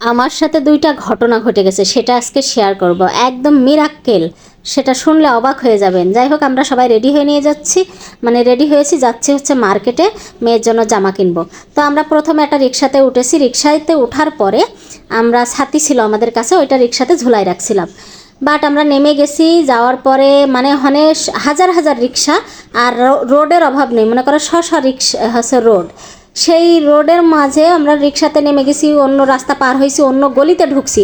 আমার সাথে দুইটা ঘটনা ঘটে গেছে, সেটা আজকে শেয়ার করব। একদম মিরাক্কেল সেটা শুনলে অবাক হয়ে যাবেন। যাই হোক, আমরা সবাই রেডি হয়ে নিয়ে যাচ্ছি। মানে রেডি হয়েছি, যাচ্ছি হচ্ছে মার্কেটে মেয়ের জন্য জামা কিনবো। তো আমরা প্রথমে একটা রিক্সাতে উঠেছি। রিক্সাতে ওঠার পরে আমরা ছাতি ছিল আমাদের কাছে, ওইটা রিক্সাতে ঝুলাই রাখছিলাম। বাট আমরা নেমে গেছি, যাওয়ার পরে মানে ওখানে হাজার হাজার রিক্সা আর রোডের অভাব নেই। মনে করো শ রিক্সা, হচ্ছে রোড। সেই রোডের মাঝে আমরা রিক্সাতে নেমে গেছি, অন্য রাস্তা পার হয়েছি, অন্য গলিতে ঢুকছি।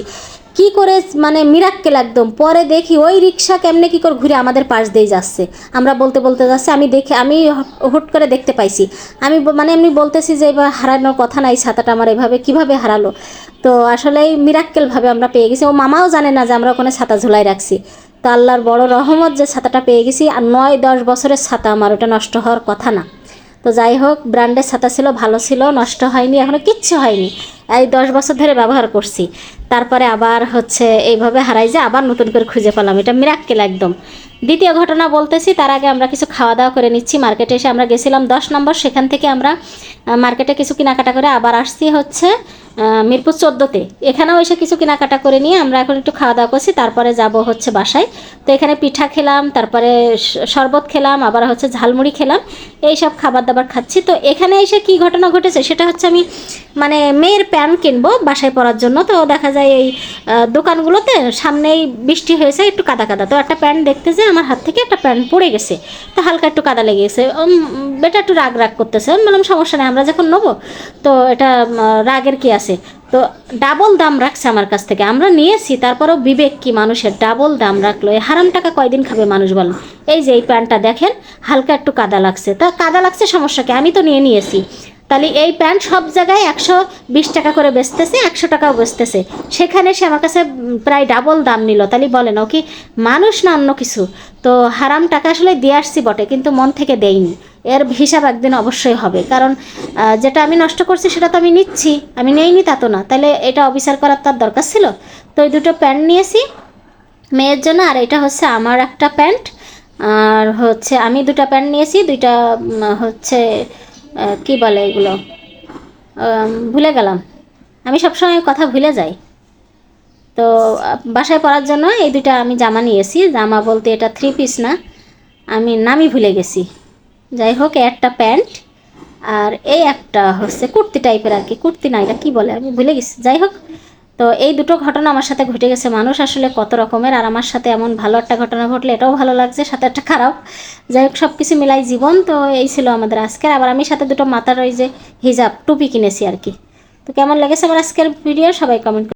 কি করে মানে মিরাক্কেল একদম। পরে দেখি ওই রিক্সা কেমনে কি করে ঘুরে আমাদের পাশ দিয়ে যাচ্ছে। আমরা বলতে বলতে যাচ্ছে, আমি দেখে, আমি হুট করে দেখতে পাইছি। আমি মানে এমনি বলতেছি যে, এবার হারানোর কথা নাই, ছাতাটা আমার এভাবে কীভাবে হারালো? তো আসলে এই মিরাক্কেলভাবে আমরা পেয়ে গেছি। ও মামাও জানে না যে আমরা ওখানে ছাতা ঝুলাই রাখছি। তো আল্লাহর বড় রহমত যে ছাতাটা পেয়ে গেছি, আর নয় দশ বছরের ছাতা আমার, ওটা নষ্ট হওয়ার কথা না। তো যাই হোক ব্র্যান্ডের ছাতা ছিল, ভালো ছিল, নষ্ট হয়নি এখনও কিচ্ছু হয়নি। এই দশ বছর ধরে ব্যবহার করছি। তারপরে আবার হচ্ছে এইভাবে হারাই যে আবার নতুন করে খুঁজে পেলাম। এটা মিরাক্কেল একদম। দ্বিতীয় ঘটনা বলতেছি, তার আগে আমরা কিছু খাওয়া দাওয়া করে নিচ্ছি। মার্কেটে এসে আমরা গেছিলাম দশ নম্বর, সেখান থেকে আমরা মার্কেটে কিছু কেনাকাটা করে আবার আসছি হচ্ছে মিরপুর চোদ্দোতে। এখানেও এসে কিছু কেনাকাটা করে নিয়ে আমরা এখন একটু খাওয়া দাওয়া করছি, তারপরে যাব হচ্ছে বাসায়। তো এখানে পিঠা খেলাম, তারপরে শরবত খেলাম, আবার হচ্ছে ঝালমুড়ি খেলাম, এই সব খাবার দাবার খাচ্ছি। তো এখানে এসে কি ঘটনা ঘটেছে সেটা হচ্ছে আমি মানে মেয়ের প্যান্ট কিনবো বাসায় পরার জন্য। তো দেখা যায় এই দোকানগুলোতে সামনেই বৃষ্টি হয়েছে, একটু কাদা কাদা। তো একটা প্যান্ট দেখতে যে আমার হাত থেকে একটা প্যান্ট পড়ে গেছে। তো হালকা একটু কাদা লেগে গেছে বেটা একটু রাগ রাগ করতেছে। বললাম, সমস্যা নেই, আমরা যখন নেব। তো এটা রাগের কি আছে? তো ডাবল দাম রাখছে আমার কাছ থেকে। আমরা নিয়েছি, তারপরেও বিবেক কি মানুষের ডাবল দাম রাখল। এই হারাম টাকা কয়দিন খাবে মানুষ বলেন? এই যে এই প্যান্টটা দেখেন, হালকা একটু কাদা লাগছে। তা কাদা লাগছে সমস্যা কি? আমি তো নিয়ে নিয়েছি। তাহলে এই প্যান্ট সব জায়গায় একশো বিশ টাকা করে বেচতেছে, একশো টাকাও বেচতেছে। সেখানে সে আমার কাছে প্রায় ডাবল দাম নিল। তাহলে বলেন, ও কি মানুষ না অন্য কিছু? তো হারাম টাকা আসলে দিয়ে আসছি বটে, কিন্তু মন থেকে দেইনি। এর হিসাব একদিন অবশ্যই হবে। কারণ যেটা আমি নষ্ট করছি সেটা তো আমি নিচ্ছি, আমি নেইনি তা তো না। তাহলে এটা অবিচার করার তার দরকার ছিল। তো ওই দুটো প্যান্ট নিয়েছি, মেয়ের জন্য, আর এটা হচ্ছে আমার একটা প্যান্ট। আর হচ্ছে আমি দুটো প্যান্ট নিয়েছি, দুইটা হচ্ছে কি বলে এগুলো? ভুলে গেলাম। আমি সবসময় কথা ভুলে যাই। তো, বাসায় পরার জন্য এই দুইটা আমি জামা নিয়েছি। জামা বলতে এটা থ্রি পিস না। আমি নামই ভুলে গেছি। যাই হোক একটা প্যান্ট আর এই একটা হচ্ছে কুর্তি টাইপের আর কি। কুর্তি না, এটা কী বলে? আমি ভুলে গেছি। যাই হোক তো এই দুটো ঘটনা আমার সাথে ঘটে গেছে। মানুষ আসলে কত রকমের আর আমার সাথে এমন ভালো একটা ঘটনা ঘটলে এটাও ভালো লাগছে, সাথে একটা খারাপ। যাই হোক সব কিছু মিলাই জীবন, তো এই ছিল আমাদের আজকের। আবার আমি সাথে দুটো মাথার ওই যে হিজাব, টুপি কিনেছি আর কি। তো কেমন লেগেছে আমার আজকের ভিডিও? সবাই কমেন্ট